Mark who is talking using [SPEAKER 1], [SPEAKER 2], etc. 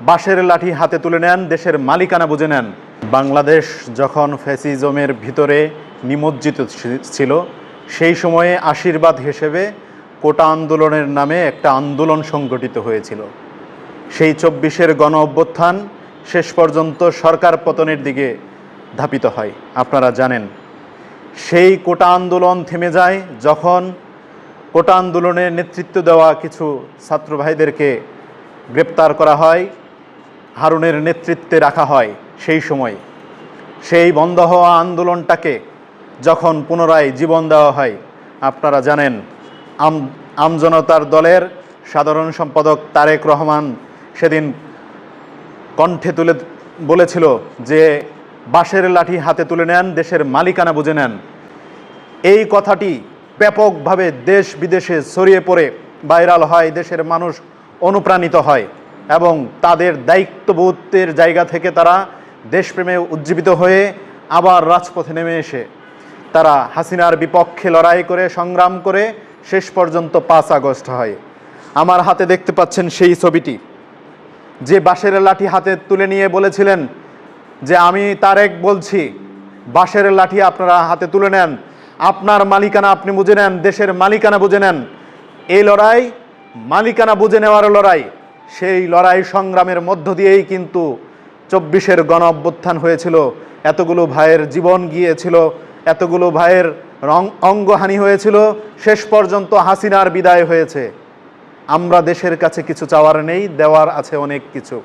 [SPEAKER 1] বাঁশের লাঠি হাতে তুলে নেন, দেশের মালিকানা বুঝে নেন। বাংলাদেশ যখন ফ্যাসিজমের ভিতরে নিমজ্জিত ছিল, সেই সময়ে আশীর্বাদ হিসেবে কোটা আন্দোলনের নামে একটা আন্দোলন সংগঠিত হয়েছিল। সেই চব্বিশের গণ অভ্যুত্থান শেষ পর্যন্ত সরকার পতনের দিকে ধাপিত হয়, আপনারা জানেন। সেই কোটা আন্দোলন থেমে যায় যখন কোটা আন্দোলনের নেতৃত্ব দেওয়া কিছু ছাত্র ভাইদেরকে গ্রেপ্তার করা হয়। হারুনের নেতৃত্বে রাখা হয় সেই সময়। সেই বন্ধ হওয়া আন্দোলনটাকে যখন পুনরায় জীবন দেওয়া হয়, আপনারা জানেন, আম, আমজনতার দলের সাধারণ সম্পাদক তারেক রহমান সেদিন কণ্ঠে তুলে বলেছিল যে, বাঁশের লাঠি হাতে তুলে নেন, দেশের মালিকানা বুঝে নেন। এই কথাটি ব্যাপকভাবে দেশ বিদেশে ছড়িয়ে পড়ে, ভাইরাল হয়, দেশের মানুষ অনুপ্রাণিত হয়। এবং তাদের দায়িত্ববোধের জায়গা থেকে তারা দেশপ্রেমে উজ্জীবিত হয়ে আবার রাজপথে নেমে এসে তারা হাসিনার বিপক্ষে লড়াই করে, সংগ্রাম করে শেষ পর্যন্ত পাঁচ আগস্ট হয়। আমার হাতে দেখতে পাচ্ছেন সেই ছবিটি। যে বাঁশের লাঠি হাতে তুলে নিয়ে বলেছিলেন যে, আমি তারেক বলছি, বাঁশের লাঠি আপনারা হাতে তুলে নেন, আপনার মালিকানা আপনি বুঝে নেন, দেশের মালিকানা বুঝে নেন। এই লড়াই মালিকানা বুঝে নেওয়ার লড়াই। সেই লড়াই সংগ্রামের মধ্য দিয়েই কিন্তু চব্বিশের গণ অভ্যুত্থান হয়েছিল। এতগুলো ভাইয়ের জীবন গিয়েছিল, এতগুলো ভাইয়ের রং, অঙ্গহানি হয়েছিল, শেষ পর্যন্ত হাসিনার বিদায় হয়েছে। আমরা দেশের কাছে কিছু চাওয়ার নেই, দেওয়ার আছে অনেক কিছু।